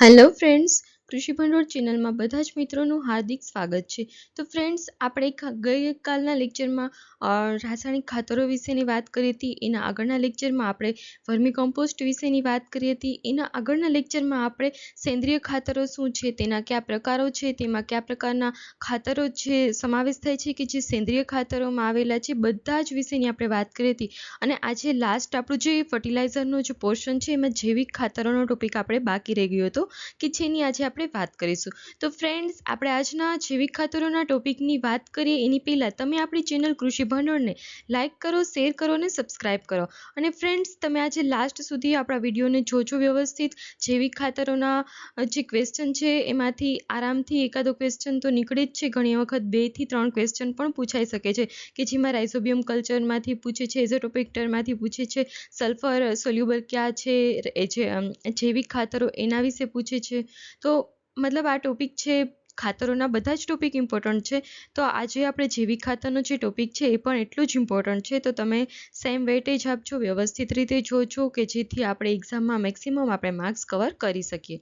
Hello friends કૃષિ ભંડોળ ચેનલમાં બધા જ મિત્રોનું હાર્દિક સ્વાગત છે. તો ફ્રેન્ડ્સ આપણે ગઈકાલના લેક્ચરમાં રાસાયણિક ખાતરો વિશેની વાત કરી હતી. એના આગળના લેક્ચરમાં આપણે વર્મી કમ્પોસ્ટ વિશેની વાત કરી હતી. એના આગળના લેક્ચરમાં આપણે સેન્દ્રિય ખાતરો શું છે, તેના કયા પ્રકારો છે, તેમાં કયા પ્રકારના ખાતરો છે, સમાવેશ થાય છે કે જે સેન્દ્રિય ખાતરોમાં આવેલા છે, બધા જ વિશેની આપણે વાત કરી હતી. અને આજે લાસ્ટ આપણું જે ફર્ટિલાઇઝરનો જે પોર્શન છે, એમાં જૈવિક ખાતરોનો ટોપિક આપણે બાકી રહી ગયો હતો, કે જેની આજે આપણે વાત કરીશું. તો ફ્રેન્ડ્સ આપણે આજના જૈવિક ખાતરોના ટોપિકની વાત કરીએ. એની પહેલાં તમે આપણી ચેનલ કૃષિ ભંડોળને લાઇક કરો શેર કરો અને સબસ્ક્રાઇબ કરો. અને ફ્રેન્ડ્સ તમે આજે લાસ્ટ સુધી આપણા વિડીયોને જોજો વ્યવસ્થિત. જૈવિક ખાતરોના જે ક્વેશ્ચન છે, એમાંથી આરામથી એકાદો ક્વેશ્ચન તો નીકળે જ છે. ઘણી વખત બેથી ત્રણ ક્વેશ્ચન પણ પૂછાઈ શકે છે કે જેમાં રાઇઝોબિયમ કલ્ચરમાંથી પૂછે છે એઝોટોપિક્ટરમાંથી પૂછે છે સલ્ફર સોલ્યુબલ ક્યાં છે, એ જે જૈવિક ખાતરો એના વિશે પૂછે છે. તો મતલબ આ ટોપિક છે, ખાતરોના બધા જ ટોપિક ઇમ્પોર્ટન્ટ છે. તો આજે આપણે જૈવિક ખાતરનો જે ટોપિક છે, એ પણ એટલું જ ઇમ્પોર્ટન્ટ છે. તો તમે સેમ વેટેજ આપજો, વ્યવસ્થિત રીતે જોજો કે જેથી આપણે એક્ઝામમાં મેક્સિમમ આપણે માર્ક્સ કવર કરી શકીએ.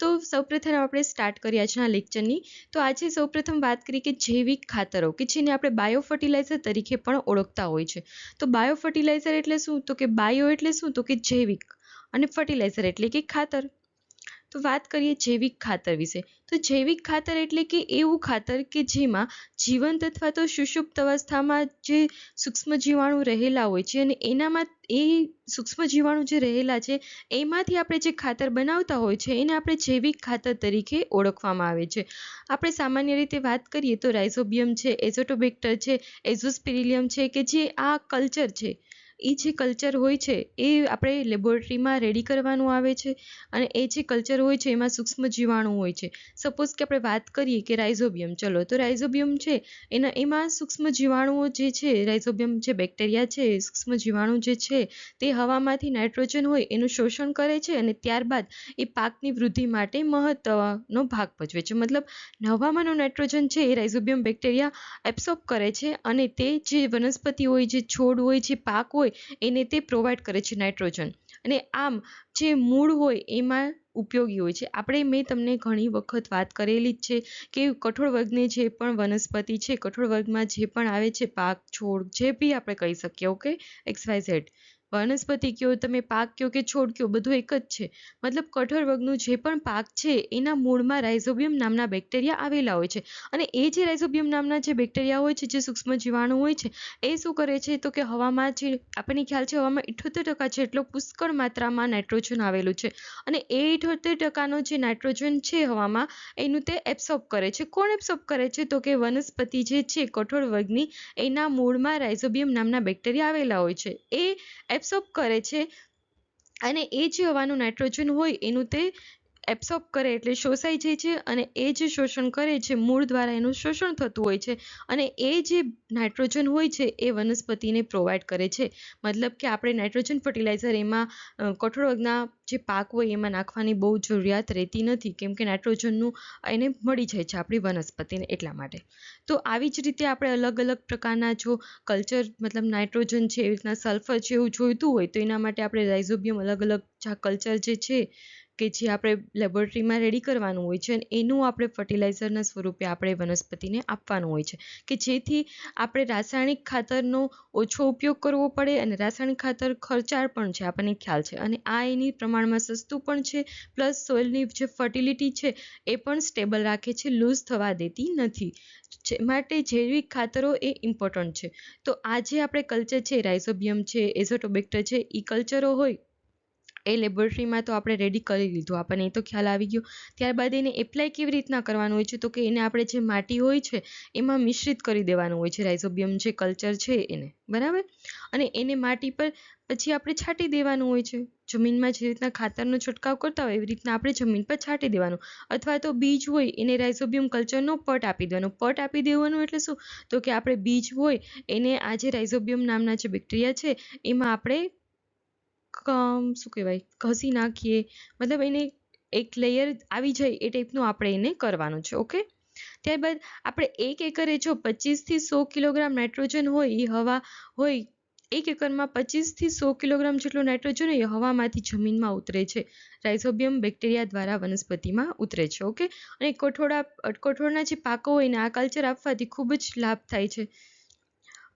તો સૌપ્રથમ આપણે સ્ટાર્ટ કરીએ આજના લેક્ચરની તો આજે સૌપ્રથમ વાત કરીએ કે જૈવિક ખાતરો, કે જેને આપણે બાયો ફર્ટિલાઇઝર તરીકે પણ ઓળખતા હોય છે. તો બાયો ફર્ટિલાઇઝર એટલે શું? તો કે બાયો એટલે શું? તો કે જૈવિક. અને ફર્ટિલાઇઝર એટલે કે ખાતર. તો વાત કરીએ જૈવિક ખાતર વિશે. તો જૈવિક ખાતર એટલે કે એવું ખાતર કે જેમાં જીવંત અથવા તો સુષુપ્ત અવસ્થામાં જે સૂક્ષ્મ જીવાણુ રહેલા હોય છે અને એનામાં એ સૂક્ષ્મ જીવાણુ જે રહેલા છે, એમાંથી આપણે જે ખાતર બનાવતા હોય છે, એને આપણે જૈવિક ખાતર તરીકે ઓળખવામાં આવે છે. આપણે સામાન્ય રીતે વાત કરીએ તો રાઇઝોબિયમ છે, એઝોટોબેક્ટર છે, એઝોસ્પિરિલિયમ છે કે જે આ કલ્ચર છે એ જે કલ્ચર હોય છે, એ આપણે લેબોરેટરીમાં રેડી કરવાનું આવે છે અને એ જે કલ્ચર હોય છે, એમાં સૂક્ષ્મ જીવાણુ હોય છે. સપોઝ કે આપણે વાત કરીએ કે રાઇઝોબિયમ ચલો, તો રાઇઝોબિયમ છે, એના, એમાં સૂક્ષ્મ જીવાણુઓ જે છે રાઇઝોબિયમ જે બેક્ટેરિયા છે, સૂક્ષ્મ જીવાણુ જે છે, તે હવામાંથી નાઇટ્રોજન હોય, એનું શોષણ કરે છે અને ત્યારબાદ એ પાકની વૃદ્ધિ માટે મહત્વનો ભાગ ભજવે છે. મતલબ હવામાંનો નાઇટ્રોજન છે, એ રાઇઝોબિયમ બેક્ટેરિયા એબ્સોર્બ કરે છે અને તે જે વનસ્પતિ હોય, જે છોડ હોય, જે પાક હોય એને તે પ્રોવાઈડ કરે છે નાઇટ્રોજન અને આમ જે મૂળ હોય, એમાં ઉપયોગી હોય છે. આપણે મેં તમને ઘણી વખત વાત કરેલી જ છે કે કઠોળ વર્ગની જે પણ વનસ્પતિ છે, કઠોળ વર્ગમાં જે પણ આવે છે, પાક, છોડ, જે બી આપણે કહી શકીએ ઓકે એક્સ વાય ઝેડ વનસ્પતિ કયો, તમે પાક કયો કે છોડ કયો, બધું એક જ છે. મતલબ કઠોળ વર્ગનું જે પણ પાક છે, એના મૂળમાં રાઇઝોબિયમ નામના બેક્ટેરિયા આવેલા હોય છે. અને એ જે રાઇઝોબિયમ નામના જે બેક્ટેરિયા હોય છે, જે સૂક્ષ્મ જીવાણુ હોય છે, એ શું કરે છે તો કે હવામાં જે, આપણને ખ્યાલ છે હવામાં ઇઠોતેર ટકા જેટલો પુષ્કળ માત્રામાં નાઇટ્રોજન આવેલું છે. અને એ ઇઠોતેર ટકાનો જે નાઇટ્રોજન છે હવામાં, એનું તે એબ્સોર્બ કરે છે. કોણ એબ્સોર્બ કરે છે? તો કે વનસ્પતિ જે છે કઠોળ વર્ગની, એના મૂળમાં રાઇઝોબિયમ નામના બેક્ટેરિયા આવેલા હોય છે. એ એબ્સોર્બ કરે છે. અને એ જે હવાનું નાઇટ્રોજન હોય એનું તે એબ્સોર્બ કરે એટલે શોષાઈ જાય છે અને એ જે શોષણ કરે છે, મૂળ દ્વારા એનું શોષણ થતું હોય છે અને એ જે નાઇટ્રોજન હોય છે એ વનસ્પતિને પ્રોવાઈડ કરે છે. મતલબ કે આપણે નાઇટ્રોજન ફર્ટિલાઇઝર એમાં કઠોળ વર્ગના જે પાક હોય એમાં નાખવાની બહુ જરૂરિયાત રહેતી નથી, કેમ કે નાઇટ્રોજનનું એને મળી જાય છે આપણી વનસ્પતિને એટલા માટે. તો આવી જ રીતે આપણે અલગ અલગ પ્રકારના જો કલ્ચર મતલબ નાઇટ્રોજન છે, એવી રીતના સલ્ફર છે એવું જોઈતું હોય તો એના માટે આપણે રાઇઝોબિયમ અલગ અલગ કલ્ચર જે છે કે જે આપણે લેબોરેટરીમાં રેડી કરવાનું હોય છે અને એનું આપણે ફર્ટિલાઇઝરના સ્વરૂપે આપણે વનસ્પતિને આપવાનું હોય છે. કે જેથી આપણે રાસાયણિક ખાતરનો ઓછો ઉપયોગ કરવો પડે અને રાસાયણિક ખાતર ખર્ચાળ પણ છે આપણને ખ્યાલ છે. અને આ એની પ્રમાણમાં સસ્તું પણ છે પ્લસ સોઇલની જે ફર્ટિલિટી છે એ પણ સ્ટેબલ રાખે છે લૂઝ થવા દેતી નથી. માટે જૈવિક ખાતરો એ ઇમ્પોર્ટન્ટ છે. તો આ જે આપણે કલ્ચર છે રાઇઝોબિયમ છે એઝોટોબેક્ટર છે એ કલ્ચરો હોય એ લેબોરેટરીમાં તો આપણે રેડી કરી લીધું. આપણને એ તો ખ્યાલ આવી ગયો. ત્યારબાદ એને એપ્લાય કેવી રીતના કરવાનું હોય છે? તો કે એને આપણે જે માટી હોય છે, એમાં મિશ્રિત કરી દેવાનું હોય છે. રાઇઝોબિયમ જે કલ્ચર છે એને. બરાબર? અને એને માટી પર પછી આપણે છાંટી દેવાનું હોય છે. જમીનમાં જે રીતના ખાતરનો છંટકાવ કરતા હોય, એવી રીતના આપણે જમીન પર છાંટી દેવાનું. અથવા તો બીજ હોય, એને રાઇઝોબિયમ કલ્ચરનો પટ આપી દેવાનો. પટ આપી દેવાનું એટલે શું? તો કે આપણે બીજ હોય, એને આ જે રાઇઝોબિયમ નામના જે બેક્ટેરિયા છે, એમાં આપણે શું કહેવાય, ઘસી નાખીએ. મતલબ એને એક લેયર આવી જાય એ ટાઈપનું આપણે એને કરવાનું છે ઓકે ત્યારબાદ આપણે એક એકરે જો પચીસથી સો કિલોગ્રામ નાઇટ્રોજન હોય એ હવા હોય, એક એકરમાં પચીસથી સો કિલોગ્રામ જેટલો નાઇટ્રોજન એ હવામાંથી જમીનમાં ઉતરે છે. રાઇઝોબિયમ બેક્ટેરિયા દ્વારા વનસ્પતિમાં ઉતરે છે ઓકે અને કઠોળા, કઠોળના જે પાકો હોય ને, આ કલ્ચર આપવાથી ખૂબ જ લાભ થાય છે.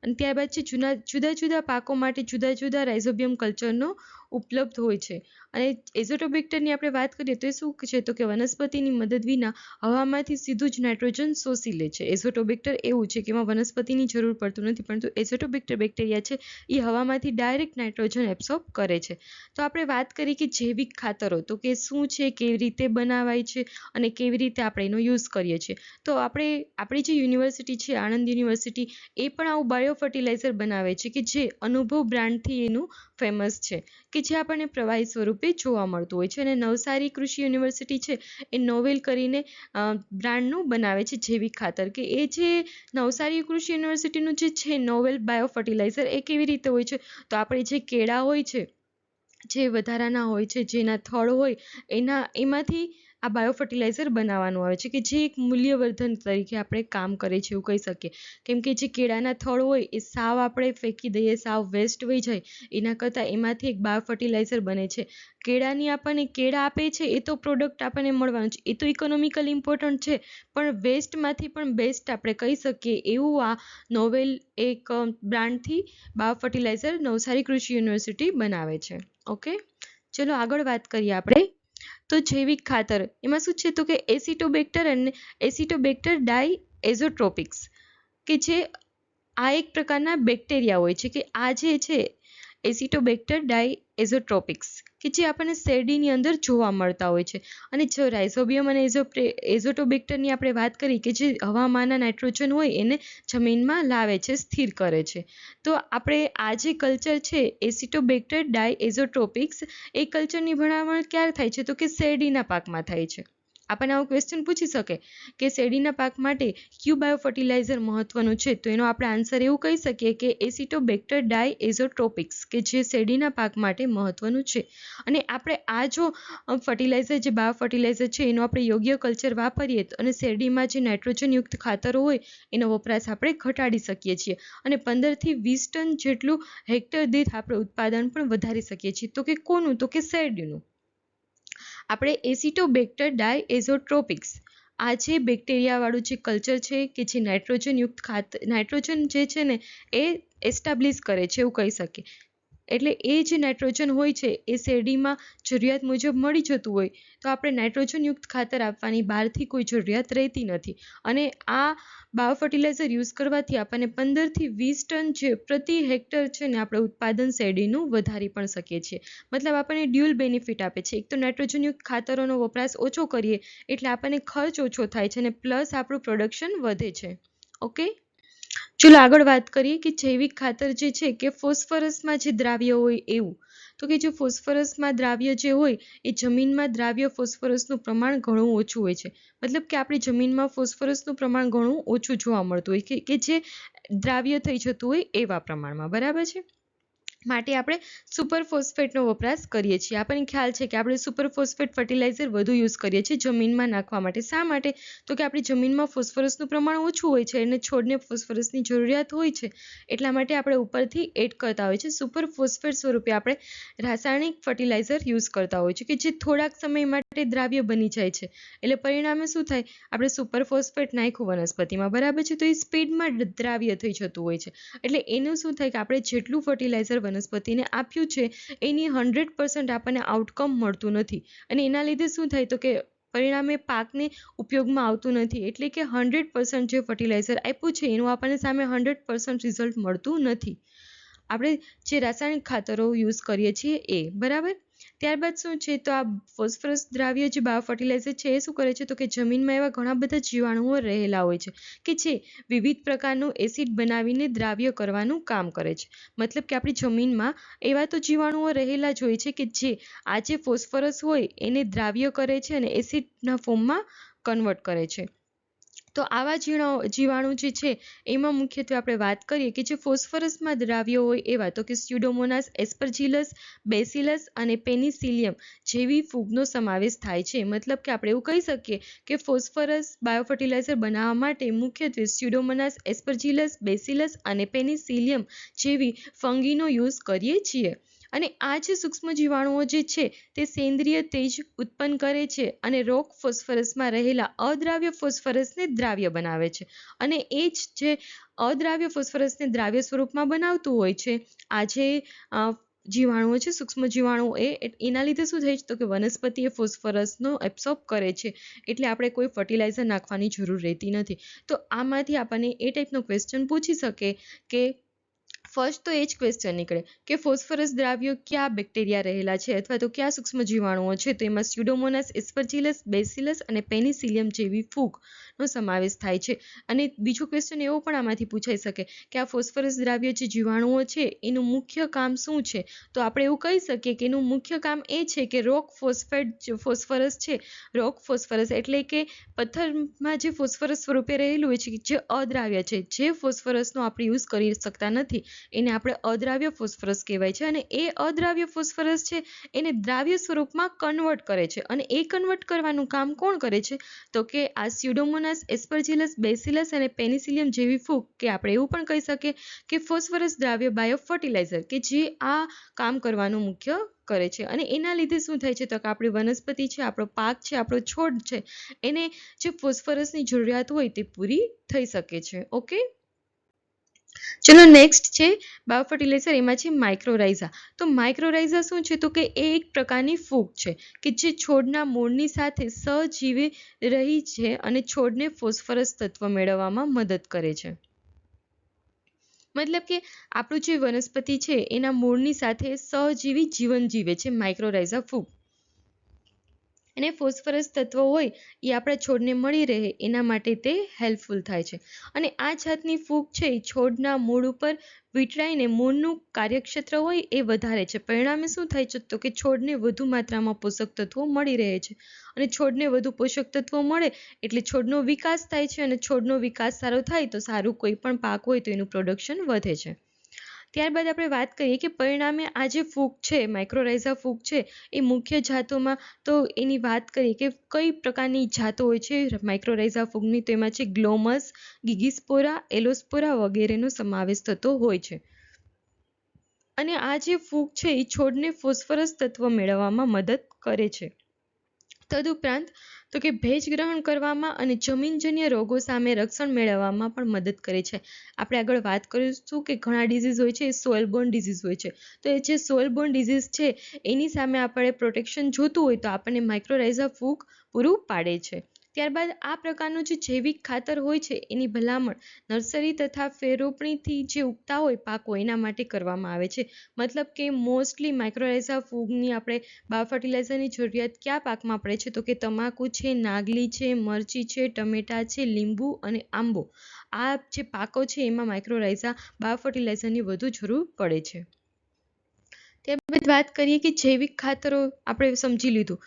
અને ત્યારબાદ છે જૂના, જુદા જુદા પાકો માટે જુદા જુદા રાઇઝોબિયમ કલ્ચરનો ઉપલબ્ધ હોય છે. અને એઝોટોબેક્ટરની આપણે વાત કરીએ તો એ શું છે તો કે વનસ્પતિની મદદ વિના હવામાંથી સીધું જ નાઇટ્રોજન શોષી લે છે. એઝોટોબેક્ટર એવું છે કે એમાં વનસ્પતિની જરૂર પડતું નથી, પરંતુ એઝોટોબેક્ટર બેક્ટેરિયા છે એ હવામાંથી ડાયરેક્ટ નાઇટ્રોજન એબ્સોર્બ કરે છે. તો આપણે વાત કરી કે જૈવિક ખાતરો તો કે શું છે, કેવી રીતે બનાવાય છે અને કેવી રીતે આપણે એનો યુઝ કરીએ છીએ. તો આપણે, આપણી જે યુનિવર્સિટી છે, આણંદ યુનિવર્સિટી એ પણ આવું બાયો ફર્ટિલાઇઝર બનાવે છે કે જે અનુભવ બ્રાન્ડથી એનું ફેમસ છે, કે જે આપણને પ્રવાહી સ્વરૂપે જોવા મળતું હોય છે. અને નવસારી કૃષિ યુનિવર્સિટી છે, એ નોવેલ કરીને બ્રાન્ડનું બનાવે છે જૈવિક ખાતર, કે એ જે નવસારી કૃષિ યુનિવર્સિટીનું જે છે નોવેલ બાયો ફર્ટિલાઇઝર એ કેવી રીતે હોય છે? તો આપણે જે કેળા હોય છે, જે વધારાના હોય છે, જેના થળ હોય, એના, એમાંથી આ બાયો ફર્ટિલાઇઝર બનાવવાનું આવે છે કે જે એક મૂલ્યવર્ધન તરીકે આપણે કામ કરે છે એવું કહી શકીએ. કેમ કે જે કેળાના થળ હોય એ સાવ આપણે ફેંકી દઈએ, સાવ વેસ્ટ વહી જાય, એના કરતાં એમાંથી એક બાયો ફર્ટિલાઇઝર બને છે. કેળાની આપણને કેળા આપે છે, એ તો પ્રોડક્ટ આપણને મળવાનું છે. એ તો ઇકોનોમિકલ ઇમ્પોર્ટન્ટ છે, પણ વેસ્ટમાંથી પણ બેસ્ટ આપણે કહી શકીએ. એવું આ નોવેલ એક બ્રાન્ડથી બાયો ફર્ટિલાઇઝર નવસારી કૃષિ યુનિવર્સિટી બનાવે છે. ઓકે ચલો આગળ વાત કરીએ આપણે. તો જૈવિક ખાતર. એમાં શું છે તો કે એસિટોબેક્ટર અને એસિટોબેક્ટર ડાય એઝોટ્રોપિક્સ કે જે આ એક પ્રકારના બેક્ટેરિયા હોય છે, કે આ જે છે એસિટોબેક્ટર ડાય એઝોટ્રોપિક્સ કે જે આપણને શેરડીની અંદર જોવા મળતા હોય છે. અને જો રાઇઝોબિયમ અને એઝોપ્રે એઝોટોબેક્ટરની આપણે વાત કરી કે જે હવામાંના નાઇટ્રોજન હોય એને જમીનમાં લાવે છે, સ્થિર કરે છે. તો આપણે આ જે કલ્ચર છે એસિટોબેક્ટર ડાય એઝોટ્રોપિક્સ એ કલ્ચરની ભલામણ ક્યારે થાય છે? તો કે શેરડીના પાકમાં થાય છે. આપણને આવો ક્વેશ્ચન પૂછી શકે કે શેરડીના પાક માટે ક્યુ બાયો ફર્ટિલાઇઝર મહત્વનું છે? તો એનો આપણે આન્સર એવું કહી શકીએ કે એસિટોબેક્ટર ડાય એઝોટ્રોપિક્સ કે જે શેરડીના પાક માટે મહત્વનું છે. અને આપણે આ જો ફર્ટિલાઇઝર, જે બાયો ફર્ટિલાઇઝર છે, એનો આપણે યોગ્ય કલ્ચર વાપરીએ અને શેરડીમાં જે નાઇટ્રોજનયુક્ત ખાતરો હોય, એનો વપરાશ આપણે ઘટાડી શકીએ છીએ. અને પંદરથી વીસ ટન જેટલું હેક્ટર દીઠ આપણે ઉત્પાદન પણ વધારી શકીએ છીએ. તો કે કોનું? તો કે શેરડીનું. આપણે એસિટોબેક્ટર ડાય એઝોટ્રોપિક્સ આ જે બેક્ટેરિયાવાળું જે કલ્ચર છે કે જે નાઇટ્રોજનયુક્ત ખાત, નાઇટ્રોજન જે છે ને એ એસ્ટાબ્લિશ કરે છે એવું કહી શકીએ. એટલે એ જે નાઇટ્રોજન હોય છે, એ શેરડીમાં જરૂરિયાત મુજબ મળી જતું હોય, તો આપણે નાઇટ્રોજનયુક્ત ખાતર આપવાની બહારથી કોઈ જરૂરિયાત રહેતી નથી. અને આ બાયો ફર્ટિલાઇઝર યુઝ કરવાથી આપણને પંદરથી વીસ ટન જે પ્રતિ હેક્ટર છે ને આપણે ઉત્પાદન શેરડીનું વધારી પણ શકીએ છીએ. મતલબ આપણને ડ્યુઅલ બેનિફિટ આપે છે. એક તો નાઇટ્રોજનયુક્ત ખાતરોનો વપરાશ ઓછો કરીએ, એટલે આપણને ખર્ચ ઓછો થાય છે અને પ્લસ આપણું પ્રોડક્શન વધે છે. ઓકે? ચલો આગળ વાત કરીએ કે જૈવિક ખાતર જે છે કે ફોસ્ફરસમાં જે દ્રાવ્ય હોય એવું. તો કે જે ફોસ્ફરસમાં દ્રાવ્ય જે હોય, એ જમીનમાં દ્રાવ્ય ફોસ્ફરસનું પ્રમાણ ઘણું ઓછું હોય છે. મતલબ કે આપણી જમીનમાં ફોસ્ફરસનું પ્રમાણ ઘણું ઓછું જોવા મળતું હોય કે જે દ્રાવ્ય થઈ જતું હોય એવા પ્રમાણમાં. બરાબર છે? માટે આપણે સુપર ફોસ્ફેટનો વપરાશ કરીએ છીએ. આપણને ખ્યાલ છે કે આપણે સુપર ફોસ્ફેટ ફર્ટિલાઇઝર વધુ યુઝ કરીએ છીએ જમીનમાં નાખવા માટે. શા માટે? તો કે આપણી જમીનમાં ફોસ્ફરસનું પ્રમાણ ઓછું હોય છે અને છોડને ફોસ્ફરસની જરૂરિયાત હોય છે. એટલા માટે આપણે ઉપરથી એડ કરતા હોય છે. સુપર ફોસ્ફેટ સ્વરૂપે આપણે રાસાયણિક ફર્ટિલાઇઝર યુઝ કરતા હોય છે કે જે થોડાક સમય માટે દ્રાવ્ય બની જાય છે. એટલે પરિણામે શું થાય? આપણે સુપર ફોસ્ફેટ નાખ્યું વનસ્પતિમાં, બરાબર છે? તો એ સ્પીડમાં દ્રાવ્ય થઈ જતું હોય છે. એટલે એનું શું થાય કે આપણે જેટલું ફર્ટિલાઇઝર વનસ્પતિને આપ્યું છે, એની હંડ્રેડ પર્સન્ટ આપણને આઉટકમ મળતું નથી. અને એના લીધે શું થાય તો કે પરિણામે પાકને ઉપયોગમાં આવતું નથી. એટલે કે હંડ્રેડ પર્સન્ટ જે ફર્ટિલાઇઝર આપ્યું છે, એનું આપણને સામે હંડ્રેડ પર્સન્ટ રિઝલ્ટ મળતું નથી. આપણે જે રાસાયણિક ખાતરો યુઝ કરીએ છીએ એ, બરાબર? ત્યારબાદ શું છે? તો આ ફોસ્ફરસ દ્રાવ્ય જે બાયો ફર્ટિલાઇઝર છે, એ શું કરે છે? તો કે જમીનમાં એવા ઘણા બધા જીવાણુઓ રહેલા હોય છે કે જે વિવિધ પ્રકારનું એસિડ બનાવીને દ્રાવ્ય કરવાનું કામ કરે છે. મતલબ કે આપણી જમીનમાં એવા તો જીવાણુઓ રહેલા જ હોય છે કે જે આ જે ફોસ્ફરસ હોય એને દ્રાવ્ય કરે છે અને એસિડના ફોર્મમાં કન્વર્ટ કરે છે. તો આવા જીવાણુ જે છે, એમાં મુખ્યત્વે આપણે વાત કરીએ કે જે ફોસ્ફરસમાં દ્રાવ્ય હોય એવા, તો કે સ્યુડોમોનાસ, એસ્પરજીલસ, બેસિલસ અને પેનિસિલિયમ જેવી ફૂગનો સમાવેશ થાય છે. મતલબ કે આપણે એવું કહી શકીએ કે ફોસ્ફરસ બાયોફર્ટિલાઇઝર બનાવવા માટે મુખ્યત્વે સ્યુડોમોનાસ, એસ્પરજીલસ, બેસિલસ અને પેનિસિલિયમ જેવી ફંગીનો યુઝ કરીએ છીએ. અને આ જે સૂક્ષ્મ જીવાણુઓ જે છે, તે સેન્દ્રિય તેજ ઉત્પન્ન કરે છે અને રોક ફોસ્ફરસમાં રહેલા અદ્રાવ્ય ફોસ્ફરસને દ્રાવ્ય બનાવે છે. અને એ જ જે અદ્રાવ્ય ફોસ્ફરસને દ્રાવ્ય સ્વરૂપમાં બનાવતું હોય છે, આ જે જીવાણુઓ છે, સૂક્ષ્મ જીવાણુઓ, એ એના લીધે શું થાય છે? તો કે વનસ્પતિ એ ફોસ્ફરસનો એબ્સોર્બ કરે છે, એટલે આપણે કોઈ ફર્ટિલાઇઝર નાખવાની જરૂર રહેતી નથી. તો આમાંથી આપણને એ ટાઈપનો ક્વેશ્ચન પૂછી શકે કે ફર્સ્ટ તો એ જ ક્વેશ્ચન નીકળે કે ફોસ્ફરસ દ્રાવ્યો ક્યાં બેક્ટેરિયા રહેલા છે અથવા તો કયા સૂક્ષ્મ જીવાણુઓ છે? તો એમાં સ્યુડોમોનાસ એસ્પરજીલસ બેસિલસ અને પેનિસિલિયમ જેવી ફૂગનો સમાવેશ થાય છે. અને બીજો ક્વેશ્ચન એવો પણ આમાંથી પૂછાઈ શકે કે આ ફોસ્ફરસ દ્રાવ્ય જે જીવાણુઓ છે, એનું મુખ્ય કામ શું છે? તો આપણે એવું કહી શકીએ કે એનું મુખ્ય કામ એ છે કે રોક ફોસ્ફેટ ફોસ્ફરસ છે રોક ફોસ્ફરસ એટલે કે પથ્થરમાં જે ફોસ્ફરસ સ્વરૂપે રહેલું હોય છે, જે અદ્રાવ્ય છે, જે ફોસ્ફરસનો આપણે યુઝ કરી શકતા નથી. એને આપણે અદ્રાવ્ય ફોસ્ફરસ કહેવાય છે અને એ અદ્રાવ્ય ફોસ્ફરસ છે, એને દ્રાવ્ય સ્વરૂપમાં કન્વર્ટ કરે છે. અને એ કન્વર્ટ કરવાનું કામ કોણ કરે છે? તો કે આ સ્યુડોમોનાસ એસ્પરજીલસ બેસિલસ અને પેનિસિલિયમ જેવી ફૂગ, કે આપણે એવું પણ કહી શકીએ કે ફોસ્ફરસ દ્રાવ્ય બાયો ફર્ટિલાઇઝર, કે જે આ કામ કરવાનું મુખ્ય કરે છે. અને એના લીધે શું થાય છે? તો કે આપણી વનસ્પતિ છે, આપણો પાક છે, આપણો છોડ છે, એને જે ફોસ્ફરસની જરૂરિયાત હોય તે પૂરી થઈ શકે છે. ઓકે? ચલો નેક્સ્ટ છે બાયોફર્ટિલાઇઝર એમાં છે માઇક્રોરાઇઝા તો માઇક્રોરાઇઝા શું છે? તો કે એ એક પ્રકારની ફૂગ છે કે જે છોડના મૂળની સાથે સજીવી રહી છે અને છોડને ફોસ્ફરસ તત્વ મેળવવામાં મદદ કરે છે. મતલબ કે આપણું જે વનસ્પતિ છે, એના મૂળની સાથે સહજીવી જીવન જીવે છે માઇક્રોરાઇઝા ફૂગ. અને ફોસ્ફરસ તત્વો હોય એ આપણા છોડને મળી રહે, એના માટે તે હેલ્પફુલ થાય છે. અને આ જાતની ફૂગ છે એ છોડના મૂળ ઉપર વીંટળાઈને મૂળનું કાર્યક્ષેત્ર હોય એ વધારે છે. પરિણામે શું થાય છે તો કે છોડને વધુ માત્રામાં પોષક તત્વો મળી રહે છે. અને છોડને વધુ પોષક તત્વો મળે એટલે છોડનો વિકાસ થાય છે અને છોડનો વિકાસ સારો થાય તો સારું કોઈ પણ પાક હોય તો એનું પ્રોડક્શન વધે છે. ત્યારબાદ આપણે વાત કરીએ કે પરિણામે આ જે ફૂગ છે માઇક્રોરાઇઝા ફૂગ છે, એ મુખ્ય જાતોમાં તો એની વાત કરીએ કે કઈ પ્રકારની જાતો હોય છે માઇક્રોરાઇઝા ફૂગની, તો એમાં છે ગ્લોમસ ગિગિસ્પોરા એલોસ્પોરા વગેરેનો સમાવેશ થતો હોય છે. અને આ જે ફૂગ છે, એ છોડને ફોસ્ફરસ તત્વ મેળવવામાં મદદ કરે છે. તદુપરાંત તો કે ભેજ ગ્રહણ કરવામાં અને જમીનજન્ય રોગો સામે રક્ષણ મેળવવામાં પણ મદદ કરે છે. આપણે આગળ વાત કરીશું કે ઘણા ડિઝીઝ હોય છે, એ સોઇલ બોર્ન ડિઝીઝ હોય છે. તો એ જે સોઇલ બોર્ન ડિઝીઝ છે, એની સામે આપણે પ્રોટેક્શન જોતું હોય તો આપણને માઇક્રોરાઇઝા ફૂગ પૂરું પાડે છે. ત્યારબાદ આ પ્રકારનું જે જૈવિક ખાતર હોય છે, એની ભલામણ નર્સરી તથા ફેરોપણીથી જે ઉગતા હોય પાકો, એના માટે કરવામાં આવે છે. મતલબ કે મોસ્ટલી માઇક્રોરાઇઝા ફૂગની આપણે બાયોફર્ટિલાઇઝરની જરૂરિયાત કયા પાકમાં પડે છે? તો કે તમાકુ છે, નાગલી છે, મરચી છે, ટમેટા છે, લીંબુ અને આંબો. આ જે પાકો છે, એમાં માઇક્રોરાઇઝા બાયોફર્ટિલાઇઝરની વધુ જરૂર પડે છે. ત્યારબાદ વાત કરીએ કે જૈવિક ખાતરો આપણે સમજી લીધું.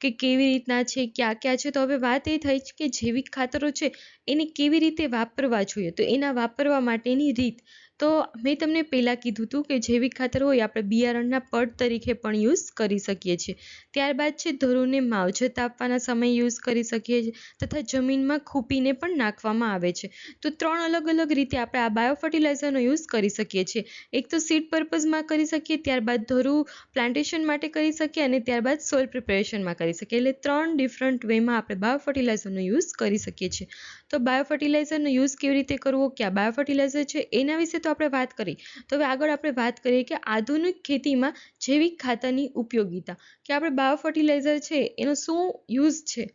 કે કેવી રીતના છે, ક્યાં ક્યાં છે, તો હવે વાત એ થઈ કે જૈવિક ખાતરો છે, એને કેવી રીતે વાપરવા જોઈએ? તો એના વાપરવા માટેની રીત તો મેં તમને પહેલાં કીધું હતું કે જૈવિક ખાતર હોય, આપણે બિયારણના પડ તરીકે પણ યુઝ કરી શકીએ છીએ. ત્યારબાદ છે ધરુને માવજત આપવાના સમય યુઝ કરી શકીએ છીએ તથા જમીનમાં ખૂપીને પણ નાખવામાં આવે છે. તો ત્રણ અલગ અલગ રીતે આપણે આ બાયો ફર્ટિલાઇઝરનો યુઝ કરી શકીએ છીએ. એક તો સીડ પર્પઝમાં કરી શકીએ, ત્યારબાદ ધરું પ્લાન્ટેશન માટે કરી શકીએ અને ત્યારબાદ સોઇલ પ્રિપેરેશનમાં કરી શકીએ. એટલે ત્રણ ડિફરન્ટ વેમાં આપણે બાયો ફર્ટિલાઇઝરનો યુઝ કરી શકીએ છીએ. તો બાયો ફર્ટિલાઇઝરનો યુઝ કેવી રીતે કરવો, ક્યાં બાયો ફર્ટિલાઇઝર છે, એના વિશે તો આપણે વાત કરી. તો હવે આગળ આપણે વાત કરીએ કે આધુનિક ખેતીમાં જૈવિક ખાતરની ઉપયોગિતા. કે આપણે બાયો ફર્ટિલાઇઝર છે, એનો શું યુઝ છે?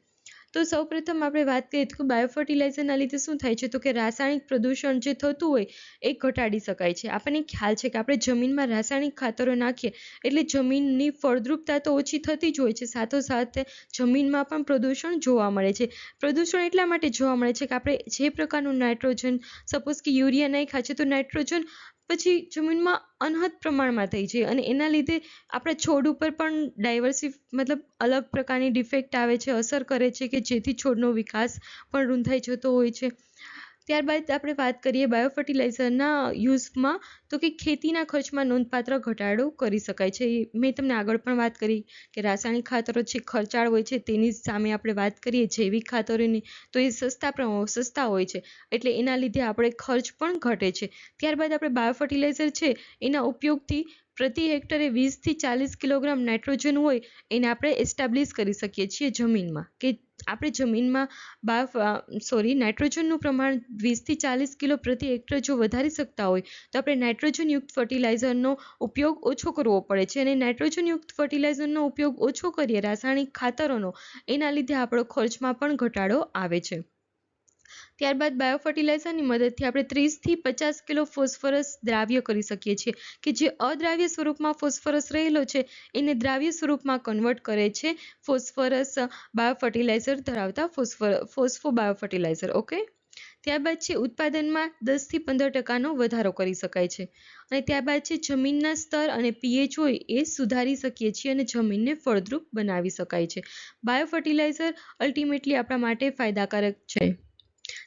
તો સૌપ્રથમ આપણે વાત કરીએ તો બાયોફર્ટિલાઇઝરના લીધે શું થાય છે? તો કે રાસાયણિક પ્રદૂષણ જે થતું હોય એ ઘટાડી શકાય છે. આપણને ખ્યાલ છે કે આપણે જમીનમાં રાસાયણિક ખાતરો નાખીએ એટલે જમીનની ફળદ્રુપતા તો ઓછી થતી જ હોય છે. સાથોસાથ જમીનમાં પણ પ્રદૂષણ જોવા મળે છે. પ્રદૂષણ એટલા માટે જોવા મળે છે કે આપણે જે પ્રકારનું નાઇટ્રોજન, સપોઝ કે યુરિયા નાખ્યા છે, તો નાઇટ્રોજન પછી જમીનમાં અનહદ પ્રમાણમાં થઈ જાય અને એના લીધે આપણા છોડ ઉપર પણ ડાયવર્સી મતલબ અલગ પ્રકારની ડિફેક્ટ આવે છે, અસર કરે છે કે જેથી છોડનો વિકાસ પણ રૂંધાઈ જતો હોય છે. ત્યારબાદ આપણે વાત કરીએ બાયો ફર્ટિલાઇઝરના યુઝમાં, તો કે ખેતીના ખર્ચમાં નોંધપાત્ર ઘટાડો કરી શકાય છે. મેં તમને આગળ પણ વાત કરી કે રાસાયણિક ખાતરો છે ખર્ચાળ હોય છે તેની સામે આપણે વાત કરીએ જૈવિક ખાતરોની, તો એ સસ્તા સસ્તા હોય છે. એટલે એના લીધે આપણે ખર્ચ પણ ઘટે છે. ત્યારબાદ આપણે બાયો ફર્ટિલાઇઝર છે, એના ઉપયોગથી પ્રતિ હેક્ટરે વીસથી ચાલીસ કિલોગ્રામ નાઇટ્રોજન હોય એને આપણે એસ્ટાબ્લિશ કરી શકીએ છીએ જમીનમાં. કે આપણે જમીનમાં બાફ સોરી નાઇટ્રોજનનું પ્રમાણ વીસથી ચાલીસ કિલો પ્રતિ હેક્ટર જો વધારી શકતા હોય, તો આપણે નાઇટ્રોજનયુક્ત ફર્ટિલાઇઝરનો ઉપયોગ ઓછો કરવો પડે છે. અને નાઇટ્રોજનયુક્ત ફર્ટિલાઇઝરનો ઉપયોગ ઓછો કરીએ, રાસાયણિક ખાતરોનો, એના લીધે આપણો ખર્ચમાં પણ ઘટાડો આવે છે. ત્યારબાદ બાયો ફર્ટિલાઇઝરની મદદથી આપણે ત્રીસથી પચાસ કિલો ફોસ્ફરસ દ્રાવ્ય કરી શકીએ છીએ, કે જે અદ્રાવ્ય સ્વરૂપમાં ફોસ્ફરસ રહેલો છે, એને દ્રાવ્ય સ્વરૂપમાં કન્વર્ટ કરે છે ફોસ્ફરસ બાયો ફર્ટિલાઇઝર ધરાવતા phosphor phospho bio fertilizer okay ત્યારબાદ છે ઉત્પાદનમાં દસથી પંદર ટકાનો વધારો કરી શકાય છે, અને ત્યારબાદ છે જમીનના સ્તર અને પીએચ હોય એ સુધારી શકીએ છીએ અને જમીનને ફળદ્રુપ બનાવી શકાય છે. બાયો ફર્ટિલાઇઝર અલ્ટિમેટલી આપણા માટે ફાયદાકારક છે.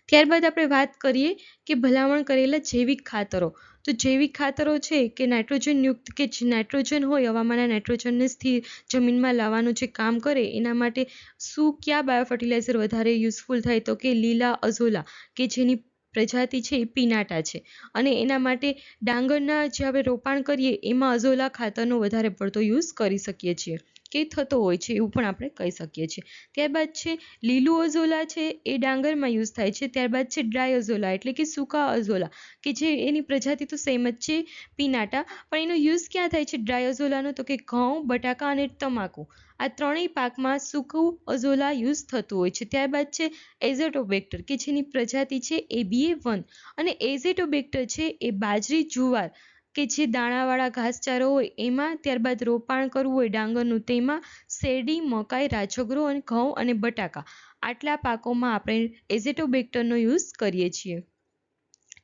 ત્યારબાદ આપણે વાત કરીએ કે ભલામણ કરેલા જૈવિક ખાતરો. તો જૈવિક ખાતરો છે કે નાઇટ્રોજનયુક્ત કે જે નાઇટ્રોજન હોય, હવામાનના નાઇટ્રોજનને સ્થિર જમીનમાં લાવવાનું જે કામ કરે, એના માટે શું કયા બાયો ફર્ટિલાઇઝર વધારે યુઝફુલ થાય તો કે લીલા અઝોલા, કે જેની પ્રજાતિ છે એ પીનાટા છે. અને એના માટે ડાંગરના જે આપણે રોપાણ કરીએ, એમાં અઝોલા ખાતરનો વધારે પડતો યુઝ કરી શકીએ છીએ. કે થતો હોય છે એવું પણ આપણે કહી શકીએ છીએ. ત્યારબાદ છે, લીલું અઝોલા છે, એ ડાંગરમાં યુઝ થાય છે. ત્યારબાદ છે, ડ્રાય અઝોલા એટલે કે સૂકા અઝોલા, કે જે એની પ્રજાતિ તો સેમ જ છે, પીનાટા. પણ એનો યુઝ ક્યાં થાય છે? ડ્રાય અઝોલાનો તો કે ઘઉં, બટાકા અને તમાકુ. આ ત્રણેય પાકમાં સૂકું અઝોલા યુઝ થતું હોય છે. ત્યારબાદ છે, એઝેટોબેક્ટર, કે જેની પ્રજાતિ છે, એ બીએ વન. અને એઝેટોબેક્ટર છે, એ બાજરી, જુવાર. કે જે દાણાવાળા ઘાસચારો હોય, એમાં ત્યારબાદ રોપાણ કરવું હોય ડાંગરનું, તેમાં શેરડી, મકાઈ, રાજગરો અને ઘઉં અને બટાકા. આટલા પાકોમાં આપણે એઝેટોબેક્ટરનો યુઝ કરીએ છીએ.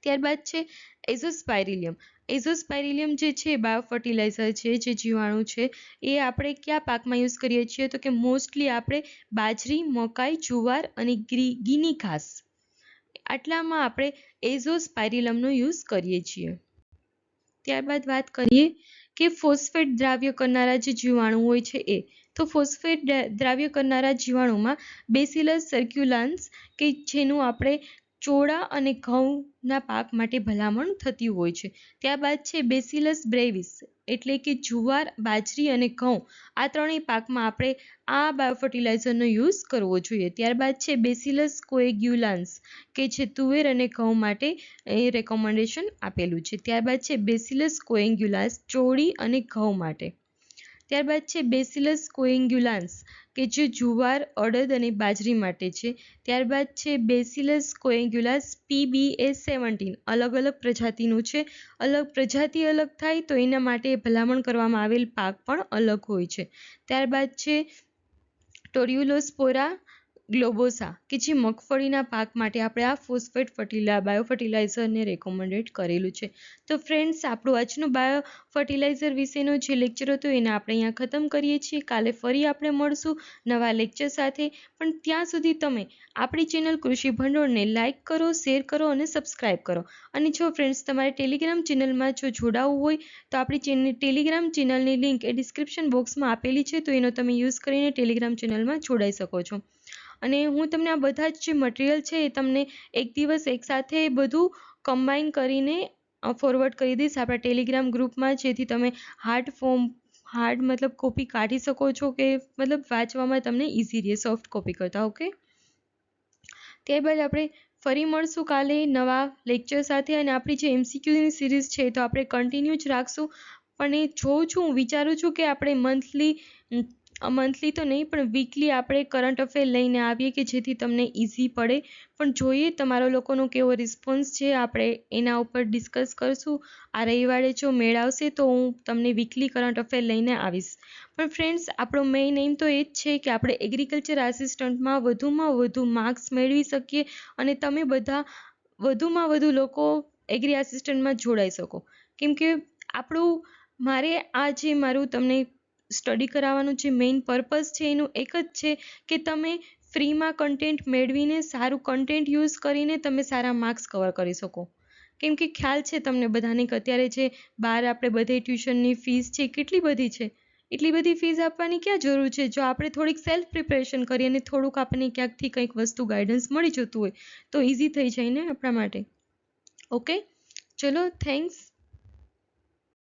ત્યારબાદ છે એઝોસ્પાયરિલિયમ. એઝોસ્પાયરિલિયમ જે છે બાયો ફર્ટિલાઇઝર છે, જે જીવાણુ છે, એ આપણે કયા પાકમાં યુઝ કરીએ છીએ? તો કે મોસ્ટલી આપણે બાજરી, મકાઈ, જુવાર અને ગીની ઘાસ. આટલામાં આપણે એઝોસ્પાયરિલમનો યુઝ કરીએ છીએ. ત્યારબાદ વાત કરીએ કે ફોસ્ફેટ દ્રાવ્ય કરનારા જે જીવાણુ હોય છે એ. તો ફોસ્ફેટ દ્રાવ્ય કરનારા જીવાણુમાં બેસિલસ, સર્ક્યુલાન્સ કે જેનું આપણે ચોળા અને ઘઉંના પાક માટે ભલામણ થતી હોય છે. ત્યારબાદ છે બેસિલસ બ્રેવિસ, એટલે કે જુવાર, બાજરી અને ઘઉં. આ ત્રણેય પાકમાં આપણે આ બાયોફર્ટિલાઇઝરનો યુઝ કરવો જોઈએ. ત્યારબાદ છે બેસિલસ કોએગ્યુલાન્સ, કે છે તુવેર અને ઘઉં માટે એ રેકોમેન્ડેશન આપેલું છે. ત્યારબાદ છે બેસિલસ કોએગ્યુલાન્સ, ચોળી અને ઘઉં માટે. ત્યારબાદ છે બેસિલસ કોએન્ગ્યુલાન્સ કે જે જુવાર, અડદ અને બાજરી માટે છે. ત્યારબાદ છે બેસિલસ કોએન્ગ્યુલાસ પીબીએસ સેવન્ટીન, અલગ અલગ પ્રજાતિનું છે. અલગ પ્રજાતિ અલગ થાય તો એના માટે ભલામણ કરવામાં આવેલ પાક પણ અલગ હોય છે. ત્યારબાદ છે ટોર્યુલોસ્પોરા ગ્લોબોસા કે જે મગફળીના પાક માટે આપણે આ ફોસ્ફેટ ફર્ટિલા બાયો ફર્ટિલાઇઝરને રેકોમેન્ડેડ કરેલું છે. તો ફ્રેન્ડ્સ આપણું આજનું બાયો ફર્ટિલાઇઝર વિશેનો જે લેક્ચર હતો એને આપણે અહીંયા ખતમ કરીએ છીએ. કાલે ફરી આપણે મળશું નવા લેક્ચર સાથે. પણ ત્યાં સુધી તમે આપણી ચેનલ કૃષિ ભંડોળને લાઇક કરો શેર કરો અને સબસ્ક્રાઇબ કરો. અને જો ફ્રેન્ડ્સ તમારે ટેલિગ્રામ ચેનલમાં જો જોડાવવું હોય, તો આપણી ચેનલ ટેલિગ્રામ ચેનલની લિંક એ ડિસ્ક્રિપ્શન બોક્સમાં આપેલી છે. તો એનો તમે યુઝ કરીને ટેલિગ્રામ ચેનલમાં જોડાઈ શકો છો. અને હું તમને આ બધા જ જે મટિરિયલ છે એ તમને એક દિવસ એકસાથે બધું કમ્બાઈન કરીને ફોરવર્ડ કરી દઈશ. આપણા ટેલિગ્રામ ગ્રુપમાં જેથી તમે હાર્ડ ફોર્મ હાર્ડ મતલબ કોપી કાઢી શકો છો કે મતલબ વાંચવામાં તમને ઇઝી રહે સોફ્ટ કોપી કરતાં ઓકે ત્યારબાદ આપણે ફરી મળશું કાલે નવા લેક્ચર સાથે અને આપણી જે એમસીક્યુની સિરીઝ છે તો આપણે કન્ટિન્યુ જ રાખશું. પણ એ જોઉં છું હું વિચારું છું કે આપણે મંથલી મંથલી તો નહીં, પણ વીકલી આપણે કરંટ અફેર લઈને આવીએ કે જેથી તમને ઇઝી પડે. પણ જોઈએ તમારો લોકોનો કેવો રિસ્પોન્સ છે, આપણે એના ઉપર ડિસ્કસ કરશું. આ રવિવારે જો મેળ આવશે તો હું તમને વીકલી કરંટ અફેર લઈને આવીશ. પણ ફ્રેન્ડ્સ આપણો મેઇન એમ તો એ જ છે કે આપણે એગ્રીકલ્ચર આસિસ્ટન્ટમાં વધુમાં વધુ માર્ક્સ મેળવી શકીએ અને તમે બધા વધુમાં વધુ લોકો એગ્રી આસિસ્ટન્ટમાં જોડાઈ શકો. કેમ કે આપણું, મારે આ જે મારું તમને સ્ટડી કરાવવાનું જે મેઇન પર્પઝ છે, એનું એક જ છે કે તમે ફ્રીમાં કન્ટેન્ટ મેળવીને સારું કન્ટેન્ટ યુઝ કરીને તમે સારા માર્ક્સ કવર કરી શકો. કેમ કે ખ્યાલ છે તમને બધાને કે અત્યારે જે બહાર આપણે બધે ટ્યુશનની ફીસ છે કેટલી બધી છે? એટલી બધી ફીસ આપવાની ક્યાં જરૂર છે? જો આપણે થોડીક સેલ્ફ પ્રિપેરેશન કરીએ અને થોડુંક આપણને ક્યાંકથી કંઈક વસ્તુ ગાઈડન્સ મળી જતું હોય, તો ઇઝી થઈ જાય ને આપણા માટે. ઓકે ચલો થેન્ક્સ